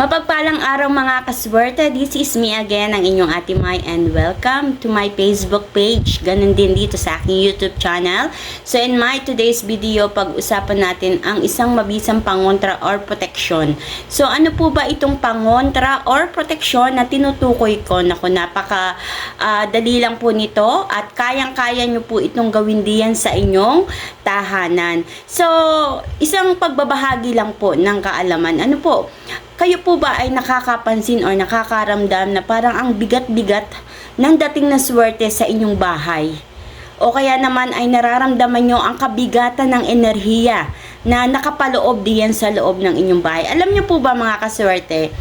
Mapagpalang araw mga kaswerte, this is me again, ang inyong Ate Mai and welcome to my Facebook page. Ganun din dito sa aking YouTube channel. So in my today's video, pag-usapan natin ang isang mabisang pangontra or protection. So ano po ba itong pangontra or protection na tinutukoy ko? Naku, napaka ah, dali lang po nito at kayang-kaya nyo po itong gawin diyan sa inyong tahanan. So, isang pagbabahagi lang po ng kaalaman. Ano po? Kayo po ba ay nakakapansin or nakakaramdam na parang ang bigat-bigat ng dating na swerte sa inyong bahay? O kaya naman ay nararamdaman nyo ang kabigatan ng enerhiya na nakapaloob diyan sa loob ng inyong bahay. Alam nyo po ba mga kaswerte,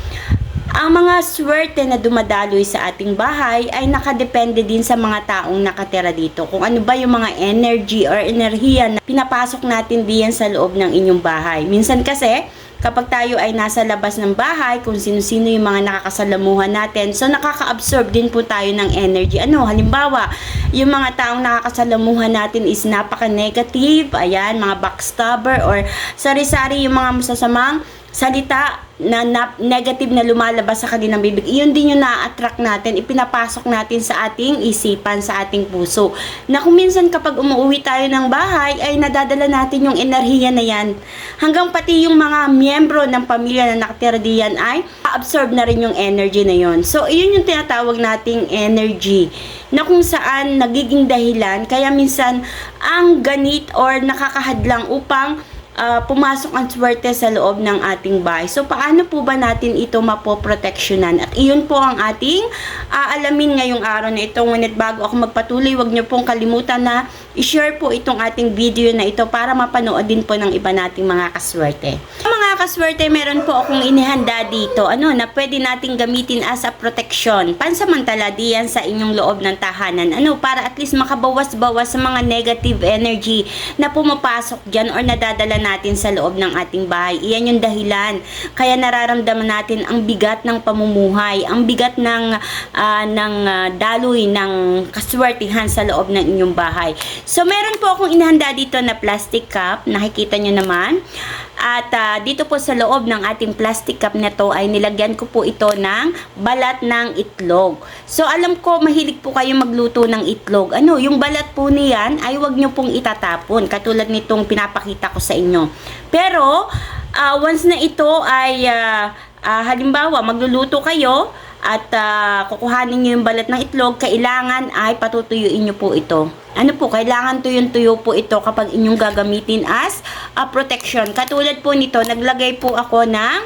ang mga swerte na dumadaloy sa ating bahay ay nakadepende din sa mga taong nakatira dito. Kung ano ba yung mga energy or enerhiya na pinapasok natin diyan sa loob ng inyong bahay. Minsan kasi, kapag tayo ay nasa labas ng bahay, kung sino-sino yung mga nakakasalamuhan natin, so nakaka-absorb din po tayo ng energy. Ano, halimbawa, yung mga taong nakakasalamuhan natin is napaka-negative, ayan, mga backstabber, or sari-sari yung mga masasamang salita na, na negative na lumalabas sa kanilang bibig, iyon din yung na-attract natin, ipinapasok natin sa ating isipan, sa ating puso. Na kung minsan kapag umuwi tayo ng bahay, ay nadadala natin yung enerhiya na yan. Hanggang pati yung mga miyembro ng pamilya na nakatira diyan ay absorb na rin yung energy na yon. So, iyon yung tinatawag nating energy na kung saan nagiging dahilan, kaya minsan ang ganit or nakakahadlang upang ah, pumasok ang swerte sa loob ng ating bahay. So, paano po ba natin ito mapoproteksyonan? At iyon po ang ating aalamin ngayong araw na ito. Ngunit bago ako magpatuloy, wag niyo pong kalimutan na i-share po itong ating video na ito para mapanood din po ng iba nating mga kaswerte. Mga kaswerte, meron po akong inihanda dito, ano, na pwede nating gamitin as a protection. Pansamantala diyan sa inyong loob ng tahanan. Ano, para at least makabawas-bawas sa mga negative energy na pumapasok dyan or nadadala natin sa loob ng ating bahay. Iyan yung dahilan. Kaya nararamdaman natin ang bigat ng pamumuhay, ang bigat ng, ah, ng ah, daloy ng kaswertihan sa loob ng inyong bahay. So, meron po akong inihanda dito na plastic cup. Nakikita nyo naman. At ah, dito po sa loob ng ating plastic cup na to ay nilagyan ko po ito ng balat ng itlog. So, alam ko mahilig po kayo magluto ng itlog. Ano, yung balat po niyan ay wag nyo pong itatapon. Katulad nitong pinapakita ko sa inyo. Pero, ah, once na ito ay ah, ah, halimbawa magluluto kayo at ah, kukuhanin nyo yung balat ng itlog, kailangan ay patutuyuin nyo po ito. Ano po, kailangan tuyong-tuyo po ito kapag inyong gagamitin as a protection. Katulad po nito, naglagay po ako ng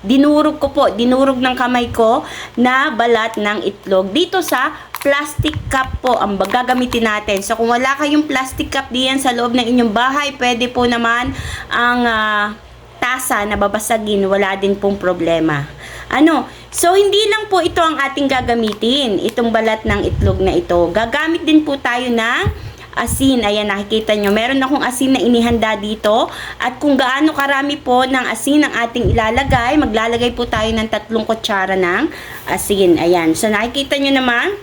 dinurog ko po, dinurog ng kamay ko na balat ng itlog. Dito sa plastic cup po ang gagamitin natin. So kung wala kayong plastic cup diyan sa loob ng inyong bahay, pwede po naman ang ah, tasa na babasagin, wala din pong problema. Ano? So, hindi lang po ito ang ating gagamitin, itong balat ng itlog na ito. Gagamit din po tayo ng asin. Ayan, nakikita nyo. Meron akong asin na inihanda dito. At kung gaano karami po ng asin ang ating ilalagay, maglalagay po tayo ng tatlong kutsara ng asin. Ayan. So, nakikita nyo naman,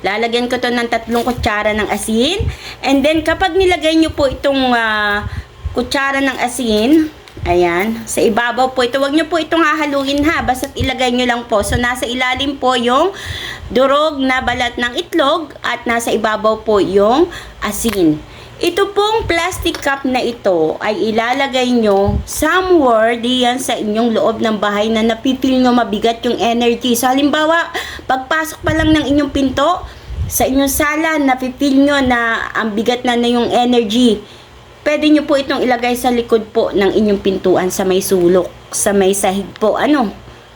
Lalagyan ko to ng tatlong kutsara ng asin. And then, kapag nilagay nyo po itong ah, kutsara ng asin, ayan, sa ibabaw po ito, wag nyo po itong hahaluin ha, basta ilagay nyo lang po. So, nasa ilalim po yung durog na balat ng itlog at nasa ibabaw po yung asin. Ito pong plastic cup na ito ay ilalagay nyo somewhere diyan sa inyong loob ng bahay na napipil nyo mabigat yung energy. So halimbawa, pagpasok pa lang ng inyong pinto, sa inyong sala, napipil nyo na ang bigat na na yung energy. Pwede nyo po itong ilagay sa likod po ng inyong pintuan sa may sulok, sa may sahig po. Ano?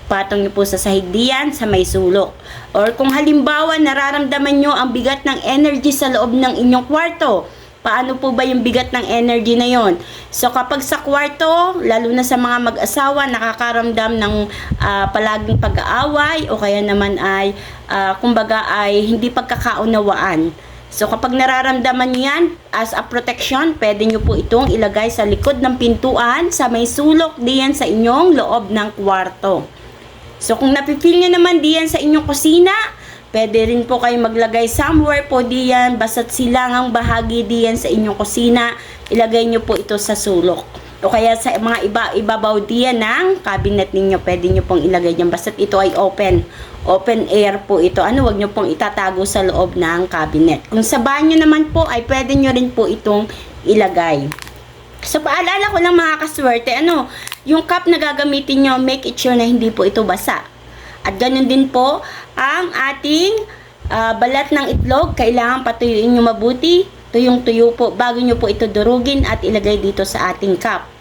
Patong nyo po sa sahig diyan, sa may sulok. Or kung halimbawa, nararamdaman nyo ang bigat ng energy sa loob ng inyong kwarto, paano po ba yung bigat ng energy na yon? So kapag sa kwarto, lalo na sa mga mag-asawa, nakakaramdam ng ah, palaging pag-aaway o kaya naman ay ah, kumbaga ay hindi pagkakaunawaan. So kapag nararamdaman yan as a protection, pwede nyo po itong ilagay sa likod ng pintuan sa may sulok diyan sa inyong loob ng kwarto. So kung napipil nyo naman diyan sa inyong kusina, Pwede rin po kayo maglagay somewhere po diyan, basta't silangang bahagi diyan sa inyong kusina, ilagay nyo po ito sa sulok. O kaya sa mga iba ibabaw diyan ng cabinet ninyo. Pwede nyo pong ilagay dyan basta ito ay open. Open air po ito. Ano wag nyo pong itatago sa loob ng cabinet. Kung sa banyo naman po ay pwede nyo rin po itong ilagay. So, paalala ko lang mga kaswerte, ano, yung cup na gagamitin nyo, make it sure na hindi po ito basa. At ganun din po, ang ating ah, balat ng itlog, kailangan patuyuin nyo mabuti, tuyong tuyo po, bago nyo po ito durugin at ilagay dito sa ating cup.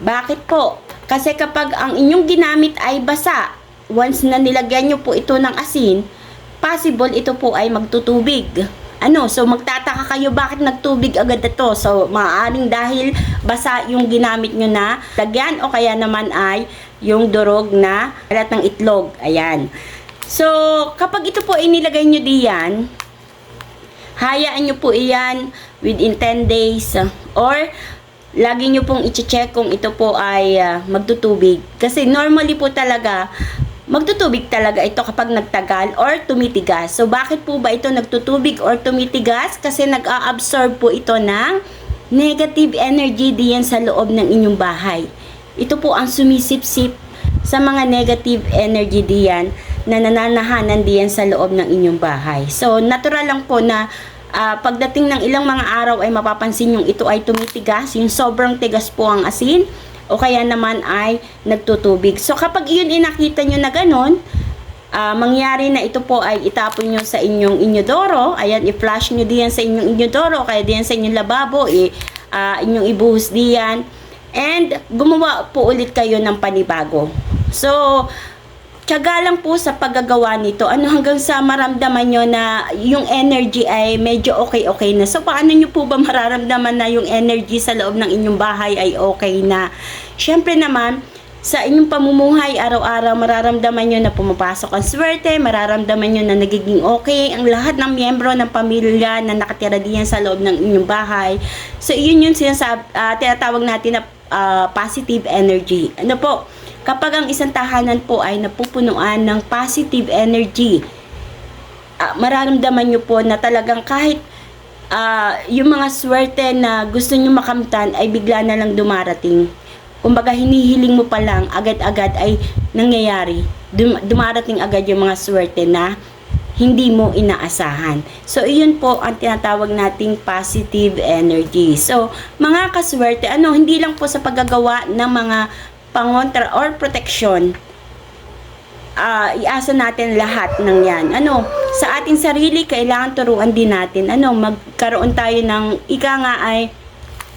Bakit po? Kasi kapag ang inyong ginamit ay basa, once na nilagyan nyo po ito ng asin, possible ito po ay magtutubig. Ano, so magtataka kayo bakit nagtubig agad ito. So, maaaring dahil basa yung ginamit nyo na lagyan o kaya naman ay yung durog na balat ng itlog. Ayan. So, kapag ito po inilagay nyo diyan, hayaan nyo po iyan within 10 days or lagi nyo pong i-check kung ito po ay uh, magtutubig. Kasi normally po talaga, magtutubig talaga ito kapag nagtagal or tumitigas. So, bakit po ba ito nagtutubig or tumitigas? Kasi nag-a-absorb po ito ng negative energy diyan sa loob ng inyong bahay. Ito po ang sumisip-sip sa mga negative energy diyan na nananahanan diyan sa loob ng inyong bahay. So, natural lang po na ah, pagdating ng ilang mga araw ay mapapansin yung ito ay tumitigas, yung sobrang tigas po ang asin, o kaya naman ay nagtutubig. So, kapag iyon inakita nyo na ganon, ah, mangyari na ito po ay itapon nyo sa inyong inyodoro, ayan, i-flush nyo diyan sa inyong inyodoro, kaya diyan sa inyong lababo, i, ah, inyong ibuhos diyan, and gumawa po ulit kayo ng panibago. So, tiyaga lang po sa paggagawa nito. Ano hanggang sa maramdaman nyo na yung energy ay medyo okay-okay na. So, paano nyo po ba mararamdaman na yung energy sa loob ng inyong bahay ay okay na? Siyempre naman, sa inyong pamumuhay araw-araw, mararamdaman nyo na pumapasok ang swerte, mararamdaman nyo na nagiging okay ang lahat ng miyembro ng pamilya na nakatira diyan sa loob ng inyong bahay. So, yun yung sinasab, ah, tinatawag natin na ah, positive energy. Ano po? Kapag ang isang tahanan po ay napupunuan ng positive energy, ah, mararamdaman nyo po na talagang kahit ah, yung mga swerte na gusto nyo makamtan ay bigla na lang dumarating. Kumbaga hinihiling mo pa lang, agad-agad ay nangyayari. Dum- dumarating agad yung mga swerte na hindi mo inaasahan. So, iyon po ang tinatawag nating positive energy. So, mga kaswerte, ano, hindi lang po sa paggagawa ng mga pangontra or protection, ah iasa natin lahat ng yan. Ano, sa ating sarili, kailangan turuan din natin. Ano, magkaroon tayo ng, ika nga ay,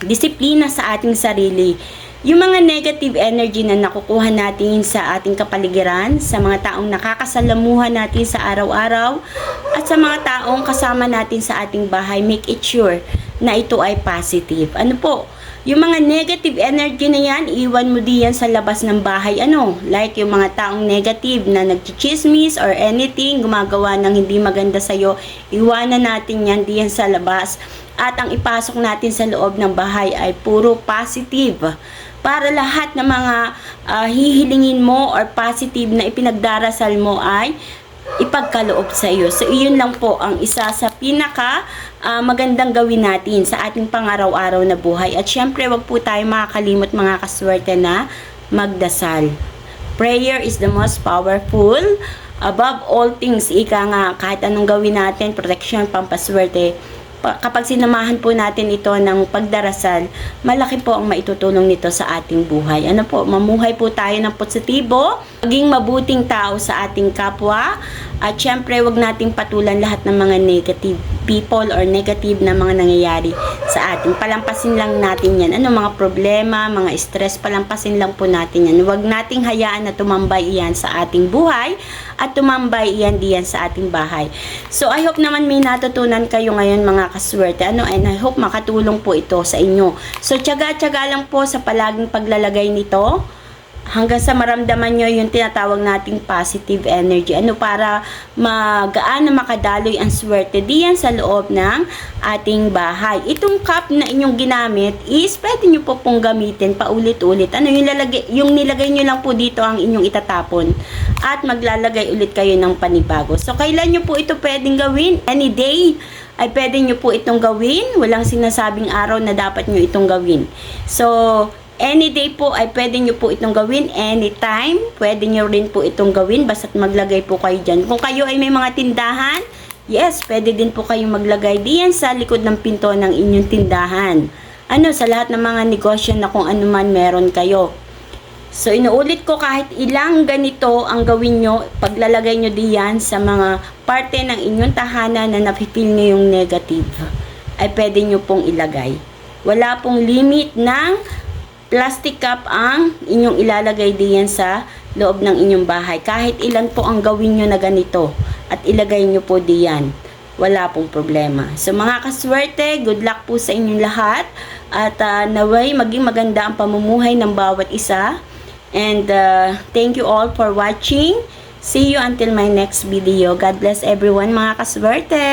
disiplina sa ating sarili. Yung mga negative energy na nakukuha natin sa ating kapaligiran, sa mga taong nakakasalamuhan natin sa araw-araw, at sa mga taong kasama natin sa ating bahay, make it sure na ito ay positive. Ano po? Yung mga negative energy na yan, iwan mo diyan sa labas ng bahay. Ano? Like yung mga taong negative na nagchichismis or anything, gumagawa ng hindi maganda sa'yo, iwanan natin yan diyan sa labas. At ang ipasok natin sa loob ng bahay ay puro positive para lahat ng mga ah, hihilingin mo or positive na ipinagdarasal mo ay ipagkaloob sa iyo. So, iyon lang po ang isa sa pinaka ah, magandang gawin natin sa ating pangaraw-araw na buhay. At syempre, wag po tayo makakalimot mga kaswerte na magdasal. Prayer is the most powerful. Above all things, ika nga, kahit anong gawin natin, protection, pampaswerte, pa- kapag sinamahan po natin ito ng pagdarasal, malaki po ang maitutulong nito sa ating buhay. Ano po, mamuhay po tayo ng positibo, maging mabuting tao sa ating kapwa, at syempre, wag nating patulan lahat ng mga negative people or negative na mga nangyayari sa atin. Palampasin lang natin yan. Ano, mga problema, mga stress, palampasin lang po natin yan. Wag nating hayaan na tumambay iyan sa ating buhay at tumambay iyan diyan sa ating bahay. So, I hope naman may natutunan kayo ngayon mga kaswerte. Ano, and I hope makatulong po ito sa inyo. So, tiyaga-tiyaga lang po sa palaging paglalagay nito hanggang sa maramdaman nyo yung tinatawag nating positive energy. Ano para magaan na makadaloy ang swerte diyan sa loob ng ating bahay. Itong cup na inyong ginamit is pwede nyo po pong gamitin paulit-ulit. Ano yung, lalagay, yung nilagay nyo lang po dito ang inyong itatapon at maglalagay ulit kayo ng panibago. So, kailan nyo po ito pwedeng gawin? Any day ay pwede nyo po itong gawin. Walang sinasabing araw na dapat nyo itong gawin. So, Any day po ay pwede nyo po itong gawin. Anytime, pwede nyo rin po itong gawin. Basta't maglagay po kayo dyan. Kung kayo ay may mga tindahan, yes, pwede din po kayong maglagay diyan sa likod ng pinto ng inyong tindahan. Ano, sa lahat ng mga negosyo na kung ano man meron kayo. So, inuulit ko kahit ilang ganito ang gawin nyo, paglalagay nyo diyan sa mga parte ng inyong tahanan na napipil nyo yung negative, ay pwede nyo pong ilagay. Wala pong limit ng plastic cup ang inyong ilalagay diyan sa loob ng inyong bahay. Kahit ilan po ang gawin nyo na ganito at ilagay nyo po diyan. Wala pong problema. So mga kaswerte, good luck po sa inyong lahat. At ah, naway maging maganda ang pamumuhay ng bawat isa. And uh, thank you all for watching. See you until my next video. God bless everyone mga kaswerte.